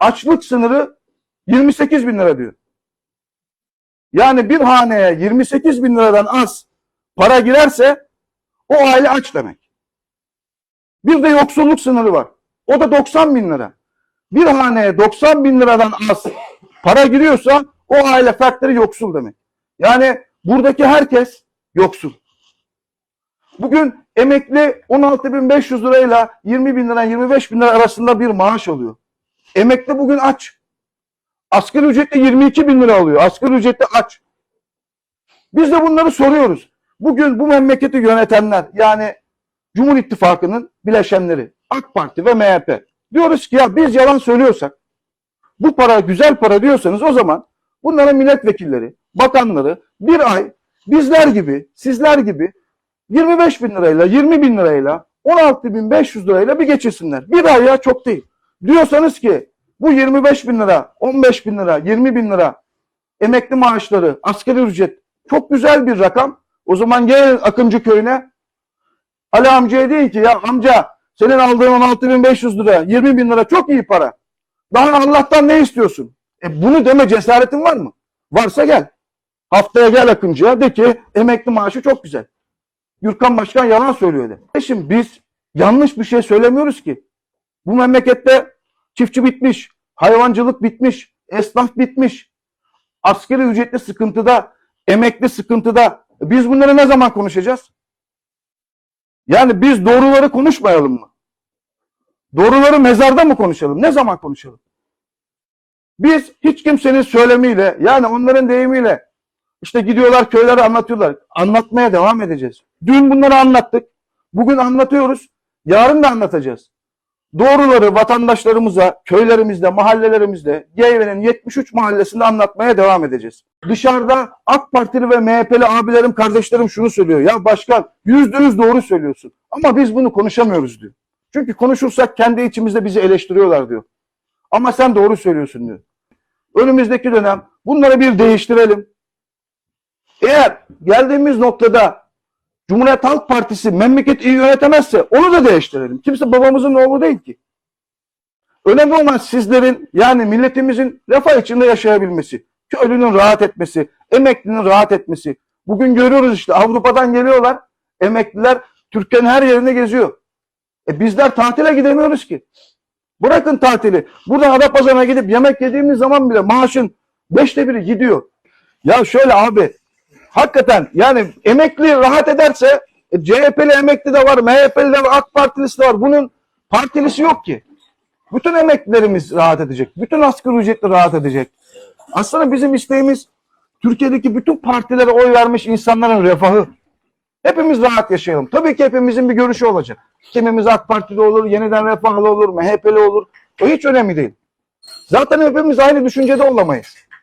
açlık sınırı 28 bin lira diyor. Yani bir haneye 28 bin liradan az para girerse o aile aç demek. Bir de yoksulluk sınırı var. O da 90 bin lira. Bir haneye 90 bin liradan az para giriyorsa o aile fertleri yoksul demek. Yani buradaki herkes yoksul. Bugün emekli 16.500 lirayla 20 bin lira 25 bin lira arasında bir maaş alıyor. Emekli bugün aç. Asgari ücretle 22 bin lira alıyor. Asgari ücretle aç. Biz de bunları soruyoruz. Bugün bu memleketi yönetenler yani Cumhur İttifakı'nın bileşenleri AK Parti ve MHP diyoruz ki ya biz yalan söylüyorsak bu para güzel para diyorsanız o zaman bunların milletvekilleri, bakanları bir ay bizler gibi, sizler gibi 25 bin lirayla, 20 bin lirayla, 16 bin 500 lirayla bir geçirsinler. Bir ay ya çok değil. Diyorsanız ki bu 25 bin lira, 15 bin lira, 20 bin lira emekli maaşları, asgari ücret çok güzel bir rakam. O zaman gelin Akıncı köyüne Ali amcaya deyin ki ya amca senin aldığın 16.500 lira, 20 bin lira çok iyi para. Daha Allah'tan ne istiyorsun? E bunu deme cesaretin var mı? Varsa gel. Haftaya gel Akıncı'ya de ki emekli maaşı çok güzel. Gürkan Başkan yalan söylüyor de. Şimdi biz yanlış bir şey söylemiyoruz ki. Bu memlekette çiftçi bitmiş, hayvancılık bitmiş, esnaf bitmiş. Asgari ücretli sıkıntıda, emekli sıkıntıda. Biz bunları ne zaman konuşacağız? Yani biz doğruları konuşmayalım mı? Doğruları mezarda mı konuşalım? Ne zaman konuşalım? Biz hiç kimsenin söylemiyle yani onların deyimiyle işte gidiyorlar köylere anlatıyorlar. Anlatmaya devam edeceğiz. Dün bunları anlattık. Bugün anlatıyoruz. Yarın da anlatacağız. Doğruları vatandaşlarımıza, köylerimizde, mahallelerimizde, Geyve'nin 73 mahallesinde anlatmaya devam edeceğiz. Dışarıda AK Partili ve MHP'li abilerim, kardeşlerim şunu söylüyor. Ya başkan yüzde yüz doğru söylüyorsun. Ama biz bunu konuşamıyoruz diyor. Çünkü konuşursak kendi içimizde bizi eleştiriyorlar diyor. Ama sen doğru söylüyorsun diyor. Önümüzdeki dönem bunları bir değiştirelim. Eğer geldiğimiz noktada Cumhuriyet Halk Partisi memleket iyi yönetemezse onu da değiştirelim. Kimse babamızın oğlu değil ki. Önemli olan sizlerin yani milletimizin refah içinde yaşayabilmesi, köylünün rahat etmesi, emeklinin rahat etmesi. Bugün görüyoruz işte Avrupa'dan geliyorlar, emekliler Türkiye'nin her yerinde geziyor. E bizler tatile gidemiyoruz ki. Bırakın tatili. Buradan Adapazarı'na gidip yemek yediğimiz zaman bile maaşın beşte biri gidiyor. Ya şöyle abi hakikaten yani emekli rahat ederse e, CHP'li emekli de var, MHP'li de var, AK Partilisi de var. Bunun partilisi yok ki. Bütün emeklilerimiz rahat edecek. Bütün asgari ücretli rahat edecek. Aslında bizim isteğimiz Türkiye'deki bütün partilere oy vermiş insanların refahı. Hepimiz rahat yaşayalım. Tabii ki hepimizin bir görüşü olacak. Kimimiz AK Partili olur, yeniden refahlı olur, MHP'li olur. O hiç önemli değil. Zaten hepimiz aynı düşüncede olamayız.